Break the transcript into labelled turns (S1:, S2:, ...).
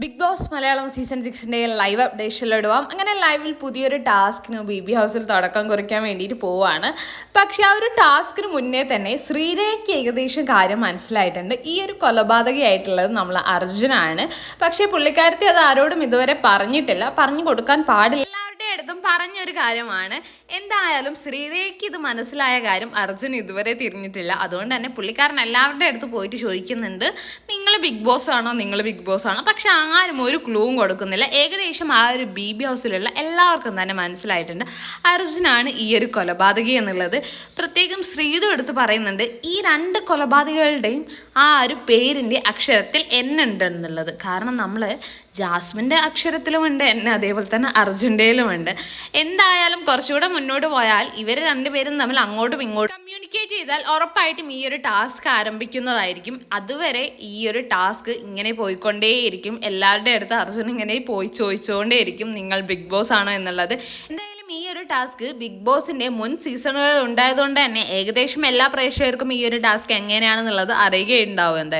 S1: Big Boss Malayalam season സിക്സിന്റെ live അപ്ഡേഷനിലിടുവാം അങ്ങനെ ലൈവിൽ പുതിയൊരു ടാസ്കിന് ബി ബി ഹൗസിൽ തുടക്കം കുറിക്കാൻ വേണ്ടിയിട്ട് പോവാണ്. പക്ഷേ ആ ഒരു ടാസ്കിന് മുന്നേ തന്നെ ശ്രീരേഖയ്ക്ക് ഏകദേശം കാര്യം മനസ്സിലായിട്ടുണ്ട്. ഈ ഒരു കൊലപാതകയായിട്ടുള്ളത് നമ്മൾ അർജുനാണ്. പക്ഷേ പുള്ളിക്കാരത്തി അത് ആരോടും ഇതുവരെ പറഞ്ഞിട്ടില്ല. പറഞ്ഞു കൊടുക്കാൻ പാടില്ല. പറഞ്ഞൊരു കാര്യമാണ്. എന്തായാലും ശ്രീദേവിക്ക് ഇത് മനസ്സിലായ കാര്യം അർജുൻ ഇതുവരെ തിരിഞ്ഞിട്ടില്ല. അതുകൊണ്ട് തന്നെ പുള്ളിക്കാരൻ എല്ലാവരുടെ അടുത്ത് പോയിട്ട് ചോദിക്കുന്നുണ്ട് നിങ്ങൾ ബിഗ് ബോസ് ആണോ? നിങ്ങൾ ബിഗ് ബോസ് ആണോ? പക്ഷെ ആരും ഒരു ക്ലൂവും കൊടുക്കുന്നില്ല. ഏകദേശം ആ ഒരു ബി ബി ഹൗസിലുള്ള എല്ലാവർക്കും തന്നെ മനസ്സിലായിട്ടുണ്ട് അർജുനാണ് ഈ ഒരു കൊലപാതകി എന്നുള്ളത്. പ്രത്യേകം ശ്രീതു എടുത്ത് പറയുന്നുണ്ട് ഈ രണ്ട് കൊലപാതകികളുടെയും ആ ഒരു പേരിന്റെ അക്ഷരത്തിൽ എന്നുണ്ട് എന്നുള്ളത് കാരണം നമ്മൾ ജാസ്മിന്റെ അക്ഷരത്തിലുമുണ്ട് എന്നെ അതേപോലെ തന്നെ അർജുന്റെയിലുമുണ്ട്. എന്തായാലും കുറച്ചുകൂടെ മുന്നോട്ട് പോയാൽ ഇവർ രണ്ടുപേരും തമ്മിൽ അങ്ങോട്ടും ഇങ്ങോട്ടും കമ്മ്യൂണിക്കേറ്റ് ചെയ്താൽ ഉറപ്പായിട്ടും ഈ ഒരു ടാസ്ക് ആരംഭിക്കുന്നതായിരിക്കും. അതുവരെ ഈ ഒരു ടാസ്ക് ഇങ്ങനെ പോയിക്കൊണ്ടേയിരിക്കും. എല്ലാവരുടെ അടുത്ത് അർജുൻ ഇങ്ങനെ പോയി ചോദിച്ചുകൊണ്ടേയിരിക്കും നിങ്ങൾ ബിഗ് ബോസ് ആണോ എന്നുള്ളത്. എന്തായാലും ഈ ഒരു ടാസ്ക് ബിഗ് ബോസിന്റെ മുൻ സീസണുകൾ ഉണ്ടായതുകൊണ്ട് തന്നെ ഏകദേശം എല്ലാ പ്രേക്ഷകർക്കും ഈ ഒരു ടാസ്ക് എങ്ങനെയാണെന്നുള്ളത് അറിയുകയുണ്ടാവും എന്തായാലും.